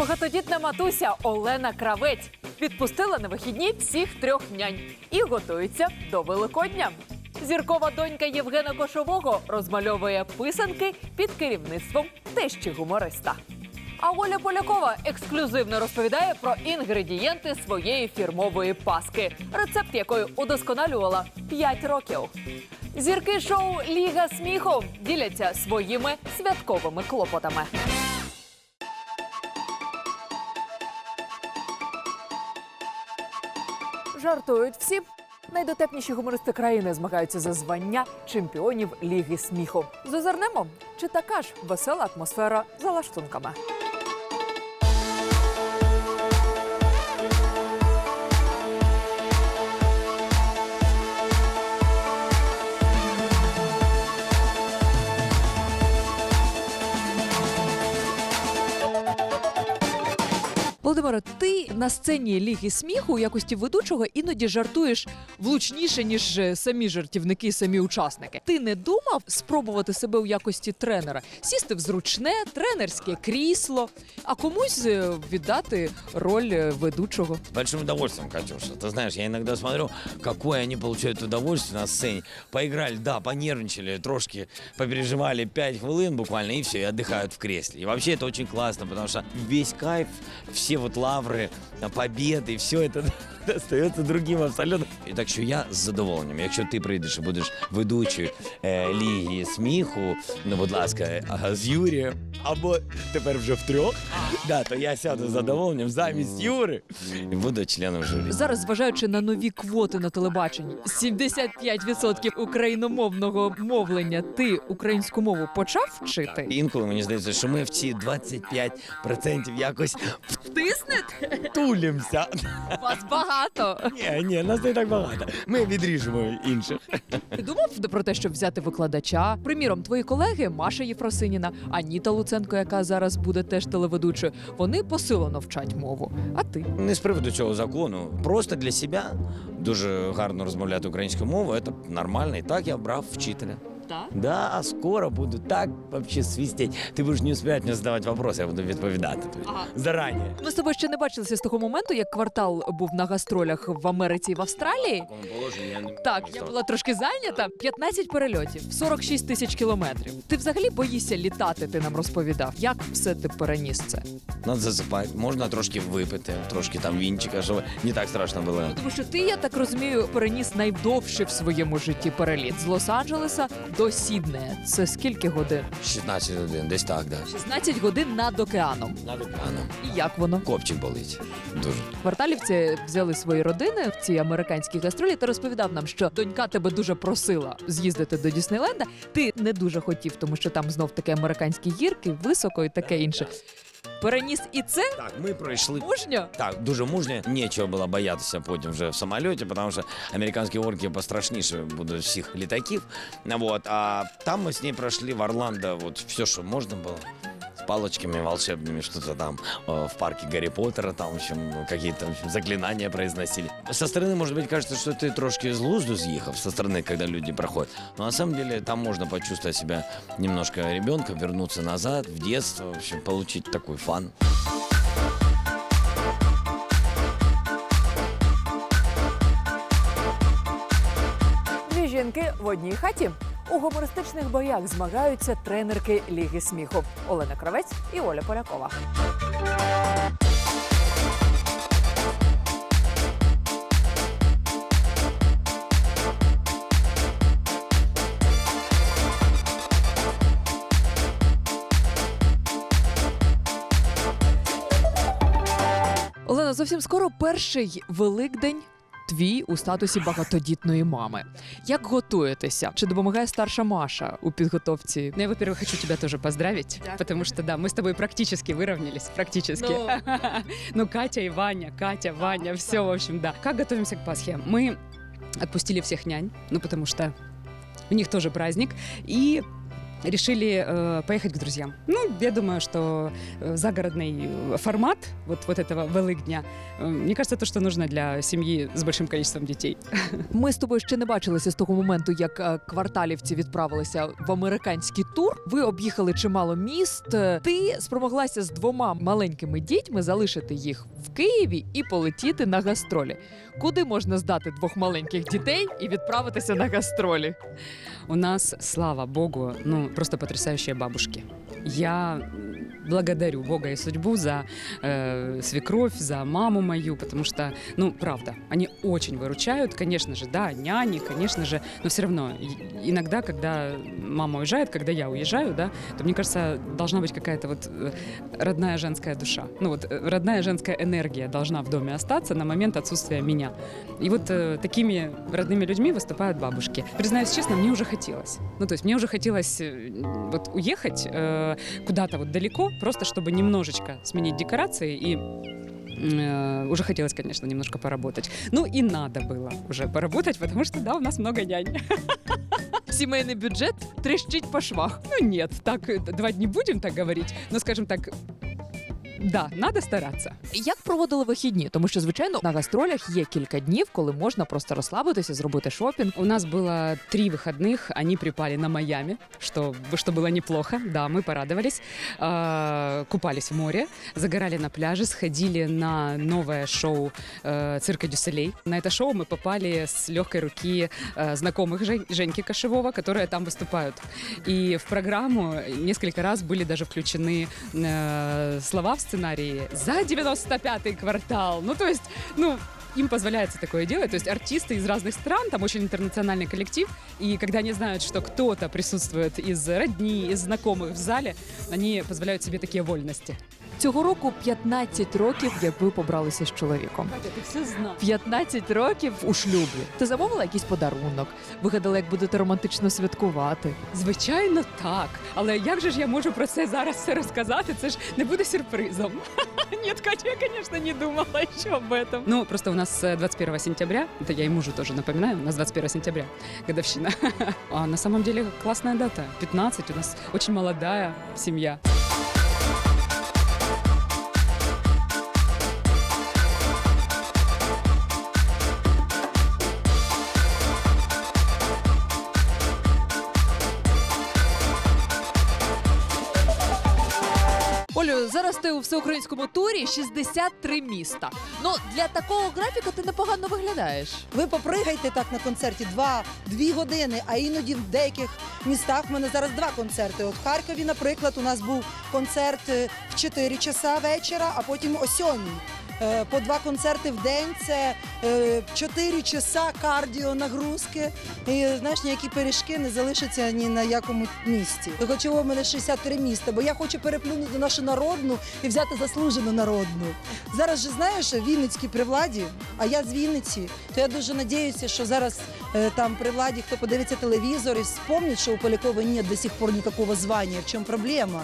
Багатодітна матуся Олена Кравець відпустила на вихідні всіх трьох нянь і готується до Великодня. Зіркова донька Євгена Кошового розмальовує писанки під керівництвом тещі гумориста. А Оля Полякова ексклюзивно розповідає про інгредієнти своєї фірмової паски, рецепт якої удосконалювала 5 років. Зірки шоу Ліга сміху діляться своїми святковими клопотами. Жартують всі. Найдотепніші гумористи країни змагаються за звання чемпіонів Ліги сміху. Зазирнемо, чи така ж весела атмосфера за лаштунками? Володимире, ти на сцені Ліги сміху у якості ведучого іноді жартуєш влучніше, ніж е, самі жартівники, самі учасники. Ти не думав спробувати себе у якості тренера, сісти в зручне тренерське крісло, а комусь е, віддати роль е, ведучого? С большим удовольствием, Катюша. Ты знаешь, я иногда смотрю, какое они получают удовольствие на сцене. Поиграли, да, понервничали, трошки попереживали 5 хвилин буквально, и все, и отдыхают в кресле. И вообще это очень классно, потому что весь кайф, все вот лавры, а, победы, все это достается другим абсолютно. І так що я з задоволенням, якщо ти прийдеш і будеш ведучою е, ліги сміху, ну будь ласка, з Юрієм, або тепер вже втрьох, да, то я сяду з задоволенням замість Юри і буду членом журі. Зараз, зважаючи на нові квоти на телебаченні, 75% україномовного мовлення. Ти українську мову почав вчити? Інколи мені здається, що ми в ці 25% якось Тиснете? втулімося. Вас багато. Ні, ні, нас не так багато. Ми відріжемо інших. Ти думав про те, щоб взяти викладача? Приміром, твої колеги Маша Єфросиніна, Аніта Луценко, яка зараз буде теж телеведучою, вони посилено вчать мову. А ти? Не з приводу цього закону. Просто для себе дуже гарно розмовляти українською мовою. Це нормально. І так я брав вчителя. Так. Да, скоро буду так вообще свистеть. Ти будеш не успівати мені задавати вопроси, я буду відповідати. тобі. Ага. Зарані. Ми з тобою ще не бачилися з того моменту, як квартал був на гастролях в Америці і в Австралії. Так, я була трошки зайнята. 15 перельотів, 46 тисяч кілометрів. Ти взагалі боїшся літати, ти нам розповідав. Як все ти переніс це? Надо засипати, можна трошки випити, трошки там вінчика, щоб не так страшно було. Тому що ти, я так розумію, переніс найдовший в своєму житті переліт з Лос-Анджелеса до Сіднея. Це скільки годин? 16 годин, десь так, да. 16 годин над океаном. Над океаном. І як воно? Копчик болить. Дуже. Кварталівці взяли свої родини в ці американські гастролі та розповідав нам, що донька тебе дуже просила з'їздити до Діснейленда. Ти не дуже хотів, тому що там знов таке американські гірки, високо і таке інше. Переніс і це Так, ми пройшли. мужньо. Так, дуже мужньо. Нічого було боятися потім вже в самольоті, тому що американські орки пострашніше будуть всіх літаків. Вот. А там ми з нею пройшли в Орландо вот, все, що можна було С палочками волшебными, что-то там э, в парке Гарри Поттера, там в общем, какие-то в общем, заклинания произносили. Со стороны, может быть, кажется, что ты трошки з лузду съехав, со стороны, когда люди проходят. Но на самом деле там можно почувствовать себя немножко ребенком, вернуться назад, в детство, в общем, получить такой фан. Одній хаті. У гумористичних боях змагаються тренерки Ліги сміху Олена Кравець і Оля Полякова. Олена, зовсім скоро перший великдень Твій у статусі багатодітної мами. Як готуєтеся? Чи допомагає старша Маша у підготовці? Ну, я, во-первых, хочу тебя тоже поздравить, Дякую. потому что, да, мы с тобой практически выровнялись, практически. Ну. Ну, Катя и Ваня, Катя, Ваня, все, в общем, да. Как готовимся к Пасхе? Мы отпустили всех нянь, ну, потому что у них тоже праздник, и решили э, поехать к друзьям. Ну, я думаю, что э, загородный э, формат вот, вот этого Великдня, э, мне кажется, то, что нужно для семьи с большим количеством детей. Ми з тобою ще не бачилися з того моменту, як е, кварталівці відправилися в американський тур. Ви об'їхали чимало міст. Е, Ти спромоглася з двома маленькими дітьми залишити їх в Києві і полетіти на гастролі. Куди можна здати двох маленьких дітей і відправитися на гастролі? У нас, слава богу, ну, просто потрясающие бабушки. Я благодарю Бога и судьбу за э, свекровь, за маму мою, потому что, ну, правда, они очень выручают, конечно же, да, няни, конечно же, но все равно иногда, когда мама уезжает, когда я уезжаю, да, то мне кажется, должна быть какая-то вот э, родная женская душа, ну вот э, родная женская энергия должна в доме остаться на момент отсутствия меня. И вот э, такими родными людьми выступают бабушки. Признаюсь честно, мне уже хотелось. Ну, то есть мне уже хотелось э, вот уехать э, куда-то вот далеко, просто чтобы немножечко сменить декорации и э, уже хотелось, конечно, немножко поработать. Ну и надо было уже поработать, потому что, да, у нас много нянь. Сімейний бюджет тріщить по швах. Ну нет, так, э, давать не будем так говорить, но, скажем так, да, надо стараться. Як проводили вихідні? Тому що, звичайно, на гастролях є кілька днів, коли можна просто розслабитися, зробити шопінг. У нас было три выходных, они припали на Майами, что, что было неплохо. Да, мы порадовались. А, Купались в море, загорали на пляже, сходили на новое шоу э, «Цирка Дюселей». На это шоу мы попали с легкой руки э, знакомых Жень- Женьки Кошевого, которые там выступают. И в программу несколько раз были даже включены э, слова в сценарии «За 95-й квартал». Ну, то есть, ну, им позволяется такое делать. То есть артисты из разных стран, там очень интернациональный коллектив, и когда они знают, что кто-то присутствует из родни, из знакомых в зале, они позволяют себе такие вольности. Цього року 15 років, як ви побралися з чоловіком. Катя, ти все знаєш. 15 років у шлюбі. Ти замовила якийсь подарунок, вигадала, як будете романтично святкувати. Звичайно, так. Але як же ж я можу про це зараз все розказати? Це ж не буде сюрпризом. Нет, Катя, я, конечно, не думала еще об этом. Ну, просто у нас э, 21 сентября, это я и мужу тоже напоминаю, у нас 21 сентября, годовщина. А на самом деле классная дата, 15, у нас очень молодая семья. Олю, у всеукраїнському турі 63 міста. Ну для такого графіка ти непогано виглядаєш. Ви попригайте так на концерті два-дві години, а іноді в деяких містах в мене зараз два концерти. От в Харкові, наприклад, у нас був концерт е, в 4 часа вечора, а потім о 7. Е, По два концерти в день це е, 4 часа кардіо нагрузки. І знаєш, ніякі пиріжки не залишаться ні на якому місці. Чого в мене 63 міста, бо я хочу переплюнути нашу народну і взяти заслужену народну. Зараз же знаєш, Вінницькі при владі, а я з Вінниці, то я дуже надіюся, що зараз е, там при владі, хто подивиться телевізор і вспомнить, що у Полякова нет до сих пор никакого звання. В чому проблема?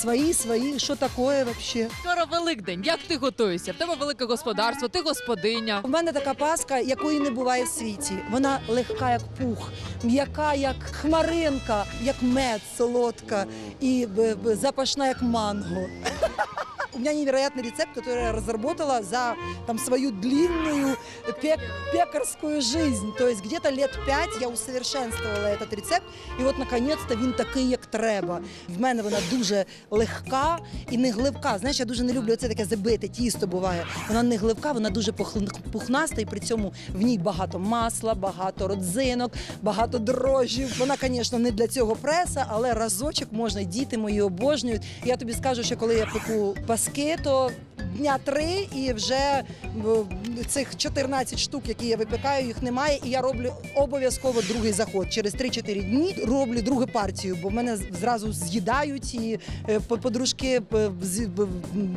Свої, свої, що таке вообще? Скоро Великдень. Як ти готуєшся? В тебе велике господарство, ти господиня. У мене така паска, якої не буває в світі. Вона легка, як пух, м'яка, як хмаринка, як мед, солодка і б- б- запашна, як манго У меня невероятный рецепт, который я разработала за там, свою длинную пек- пекарскую жизнь. То есть где-то лет пять я усовершенствовала этот рецепт, і от наконец-то він такий, як треба. В мене вона дуже легка і не гливка. Знаєш, я дуже не люблю це таке забите тісто буває. Вона не гливка, вона дуже пухли- пухнаста, і при цьому в ній багато масла, багато родзинок, багато дрожжів. Вона, звісно, не для цього преса, але разочок можна, і діти мої обожнюють. Я тобі скажу, що коли я пеку паски, то дня три і вже цих 14 штук, які я випікаю, їх немає. І я роблю обов'язково другий заход. Через 3-4 дні роблю другу партію, бо мене зразу з'їдають і е, по- подружки е,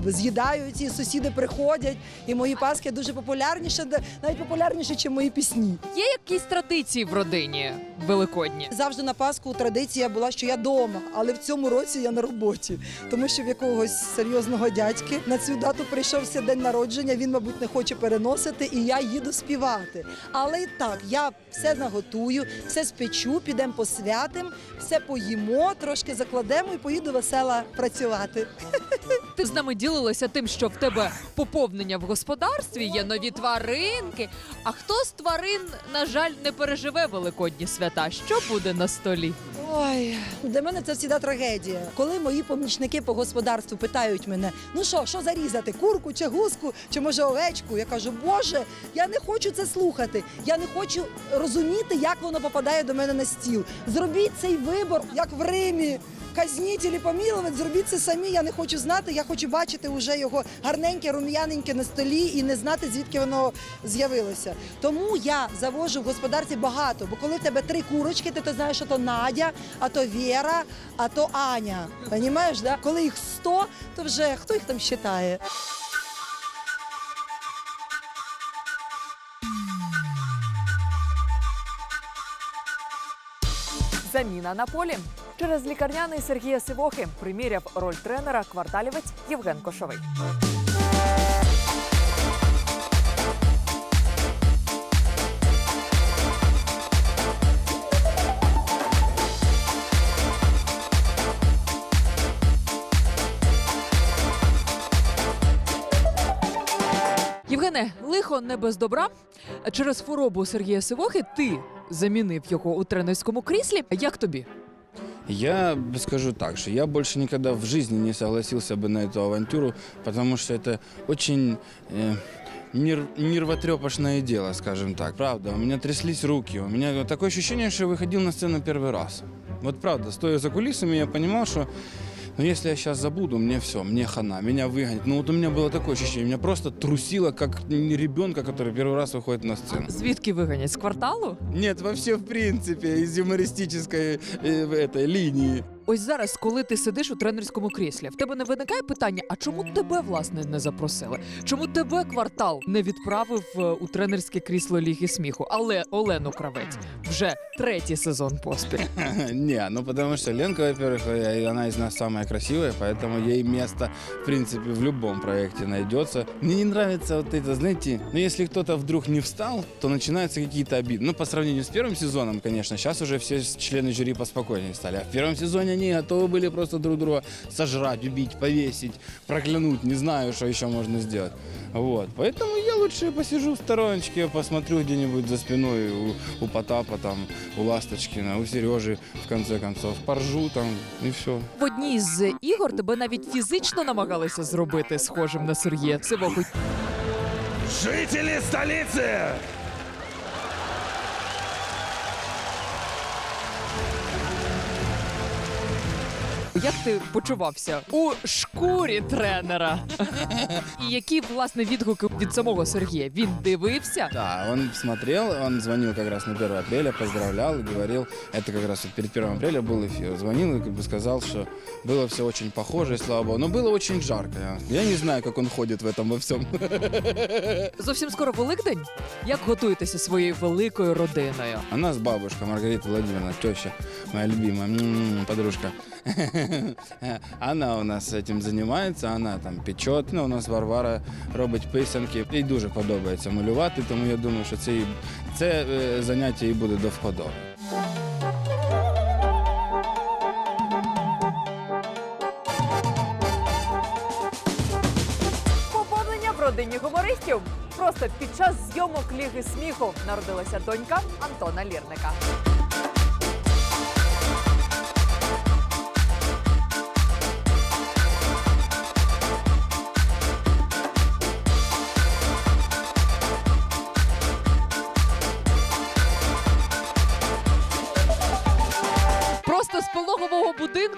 з'їдають, і сусіди приходять. І мої паски дуже популярніші, де- навіть популярніші, ніж мої пісні. Є якісь традиції в родині великодні? Завжди на Пасху традиція була, що я вдома, але в цьому році я на роботі, тому що в якогось серйозного дядьки на цю дату прийшовся день народження, він, мабуть, не хоче переносити, і я їду співати. Але і так, я все наготую, все спечу, підемо посвятим, все поїмо, трошки закладемо і поїду весела працювати. Ти з нами ділилася тим, що в тебе поповнення в господарстві, є нові тваринки. А хто з тварин, на жаль, не переживе великодні свята? Що буде на столі? Ой, для мене це завжди трагедія. Коли мої помічники по господарству питають мене: ну що, що зарізати? Курку чи гуску, чи може овечку? Я кажу, Боже, я не хочу це слухати. Я не хочу розуміти, як воно попадає до мене на стіл. Зробіть цей вибор, як в Римі. Казніть і помілувати, зробіть це самі. Я не хочу знати. Я хочу бачити вже його гарненьке, рум'яненьке на столі і не знати, звідки воно з'явилося. Тому я завожу в господарці багато. Бо коли в тебе три курочки, ти то знаєш, що то Надя, а то Віра, а то Аня. Понімаєш, да? Коли їх 100, то вже хто їх там вважає? Заміна на полі. Через лікарняний Сергія Сивохи приміряв роль тренера кварталівець Євген Кошовий. Євгене, лихо не без добра. Через хворобу Сергія Сивохи ти замінив його у тренерському кріслі. Як тобі? Я скажу так, что я больше никогда в жизни не согласился бы на эту авантюру, потому что это очень э, нер- нервотрепошное дело, скажем так. Правда, у меня тряслись руки, у меня такое ощущение, что я выходил на сцену первый раз. Вот правда, стоя за кулисами, я понимал, что ну, если я сейчас забуду, мне все, мне хана, меня выгонят. Ну вот у меня было такое ощущение, меня просто трусило, как ребенка, который первый раз выходит на сцену. Звідки виганять? З кварталу? Нет, вообще в принципе из юмористической э, этой линии. Ось зараз, коли ти сидиш у тренерському кріслі, в тебе не виникає питання: а чому тебе власне не запросили? Чому тебе квартал не відправив е, у тренерське крісло Ліги сміху? Але Олену Кравець вже третій сезон поспіль. Не, ну потому что Ленка, во-первых, э, она из нас самая красивая, поэтому ей место, в принципе, в любом проекте найдется. Мне не нравится вот это, знаете, ну если кто-то вдруг не встал, то начинаются какие-то обиды. Ну, по сравнению с первым сезоном, конечно, сейчас уже все члены жюри поспокойнее стали. А в первом сезоне они готовы были просто друг друга сожрать, убить, повесить, проклянуть, не знаю, что еще можно сделать. Вот, поэтому я лучше посижу в стороночке, посмотрю где-нибудь за спиной у, у Потапа, там, у Ласточкина, у Сережи, в конце концов, поржу там и все. В одній з ігор тебе навіть фізично намагалися зробити схожим на Сергія Сивоху. Жители столицы! Як ти почувався у шкурі тренера? І які власне відгуки від самого Сергія? Він дивився? Да, он смотрел, он звонил как раз на 1 апреля, поздравлял и говорил, это как раз вот перед 1 апреля был эфир, звонил и как бы сказал, что было все очень похоже, и слава богу, но было очень жарко. Я не знаю, как он ходит в этом во всем. Зовсім скоро Великдень. Як готуєтеся своєю великою родиною? А нас бабушка Маргарита Владимировна, теща, моя любимая м-м, подружка. Она у нас этим занимається, она там печет. Ну, у нас Варвара робить писанки. Їй дуже подобається малювати, тому я думаю, що це, це е, заняття і буде до вподоби. Поповнення в родині гумористів. Просто під час зйомок Ліги сміху народилася донька Антона Лірника.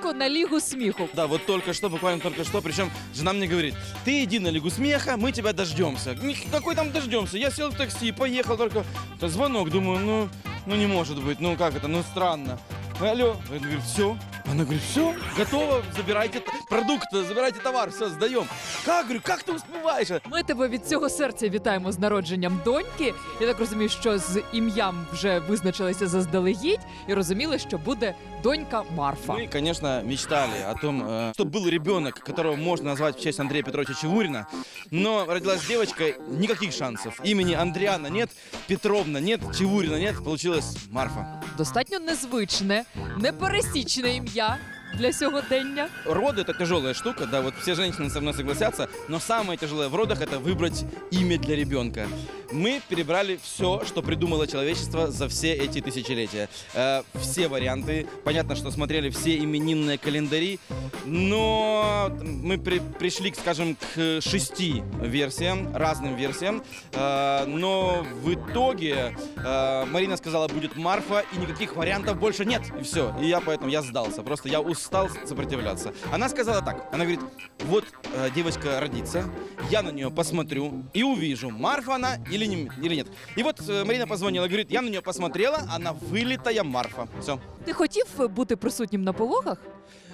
будинку на лігу сміху. Да, вот только что, буквально только что, причем жена мне говорит, ты иди на Лигу смеха, мы тебя дождемся. Ни- Какой там дождемся? Я сел в такси, поехал только. То звонок, думаю, ну, ну не может быть, ну как это, ну странно. Алло, говорит, все, Она говорит, все, готово, забирайте т- продукт, забирайте товар, все, сдаем. Как, говорю, как ты успеваешь? Ми тебе від цього серця вітаємо з народженням доньки. Я так розумію, що з ім'ям вже визначилися заздалегідь і розуміли, що буде донька Марфа. Мы, конечно, мечтали о том, э, чтобы был ребенок, которого можно назвать в честь Андрея Петровича Чевурина, но родилась девочка, никаких шансов. Имени Андриана нет, Петровна нет, Чевурина нет, получилась Марфа. Достатньо незвичне, непересічне ім'я для сьогодення. Роды это тяжелая штука, да, вот все женщины со мной согласятся, но самое тяжелое в родах это выбрать имя для ребенка. Мы перебрали все, что придумало человечество за все эти тысячелетия. Э, все варианты. Понятно, что смотрели все именинные календари, но мы при- пришли, скажем, к шести версиям, разным версиям. Э, но в итоге э, Марина сказала, будет Марфа, и никаких вариантов больше нет. И все. И я поэтому я сдался. Просто я устал сопротивляться. Она сказала так. Она говорит, вот э, девочка родится, я на нее посмотрю и увижу, Марфа она или, не, или нет. И вот э, Марина позвонила, говорит, я на нее посмотрела, она вылитая Марфа. Все. Ти хотів бути присутнім на пологах?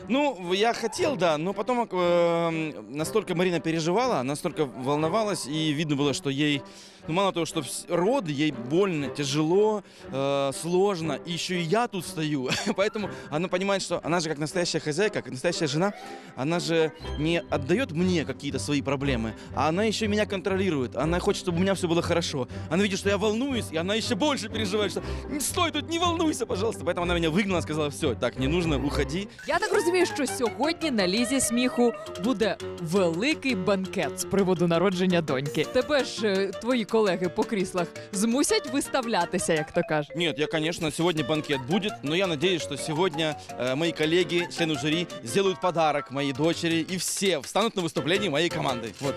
Ну, я хотел, да, но потом э, настолько Марина переживала, настолько волновалась, и видно было, что ей, ну, мало того, что вс- роды, ей больно, тяжело, э, сложно, и еще и я тут стою. Поэтому она понимает, что она же как настоящая хозяйка, как настоящая жена, она же не отдает мне какие-то свои проблемы, а она еще и меня контролирует. Она хочет, чтобы у меня все было хорошо. Она видит, что я волнуюсь, и она еще больше переживает, что «Не стой тут, не волнуйся, пожалуйста. Поэтому она меня выгнала, сказала, все, так, не нужно, уходи. Я так розумію, що сьогодні на лізі сміху буде великий банкет з приводу народження доньки. Тебе ж е, твої колеги по кріслах змусять виставлятися, як то кажуть. Нет, я, конечно, сегодня банкет будет, но я надеюсь, что сегодня э, мои коллеги, члены жюри, сделают подарок моей дочери, и все встанут на выступление моей команды. Вот.